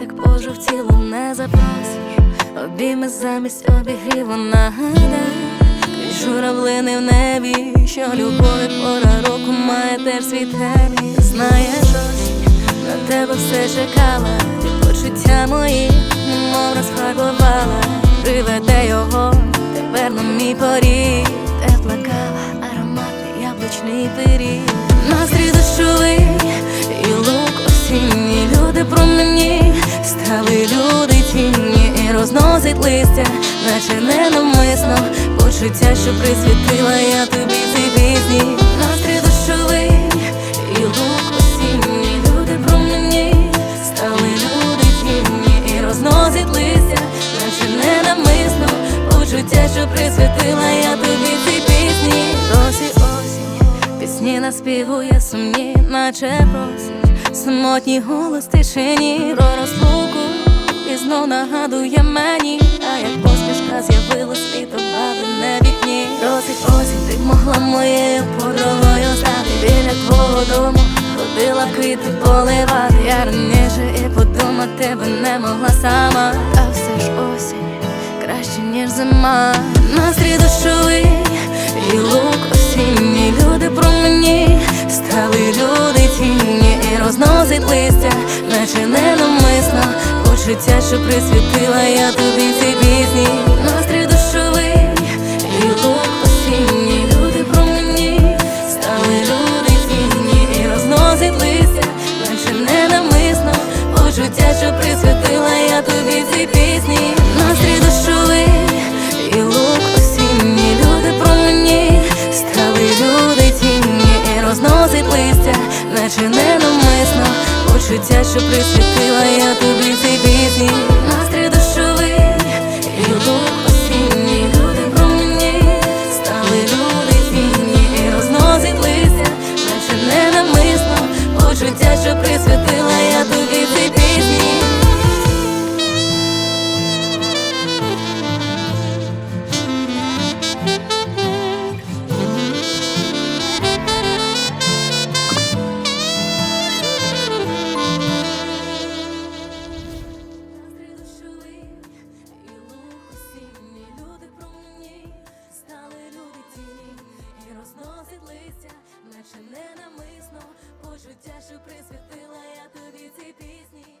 осінь, і на душі так пожовтіло не запросиш. Обійми замість обігріву нагадай журавлини в небі, що любові пора року має теж свій темі. Знаєш, осінь, на тебе все чекала, і почуття мої, немов розфарбувала, приведе його тепер на мій поріг, тепла кава, ароматний яблучний пиріг. Розносить листя, наче ненавмисно почуття, що присвятила я тобі ці пісні. Настрій дощовий і лук осінній люди промені, стали люди тіні і розносить листя, наче ненавмисно почуття, що присвятила я тобі ці пісні. Досі осінь, пісні наспівує сумні, наче просить самотній голос тишині про розлуку. Знов нагадує мені, а як посмішка з'явилась літо на вікні. Досить осінь, ти могла моєю подругою стати біля твого дому. Ходила квіти поливати. Я раніше і подумати би не могла сама. А все ж осінь краще, ніж зима. Настрій дощовий і лук осінній. Люди промені стали люди тіні і розносить листя, наче ненамисно почуття, що присвятила я тобі ці пісні. Настрій дощовий і лук осінній. Люди промені стали люди тіні і розносить листя, наче ненамисно почуття, що присвятила я тобі ці пісні. Настрій дощовий і лук осінній. Люди промені стали люди тіні і розносить листя, наче ненамисно почуття, що присвятила я тобі ці Душа душу присвятила я тобі ці пісні.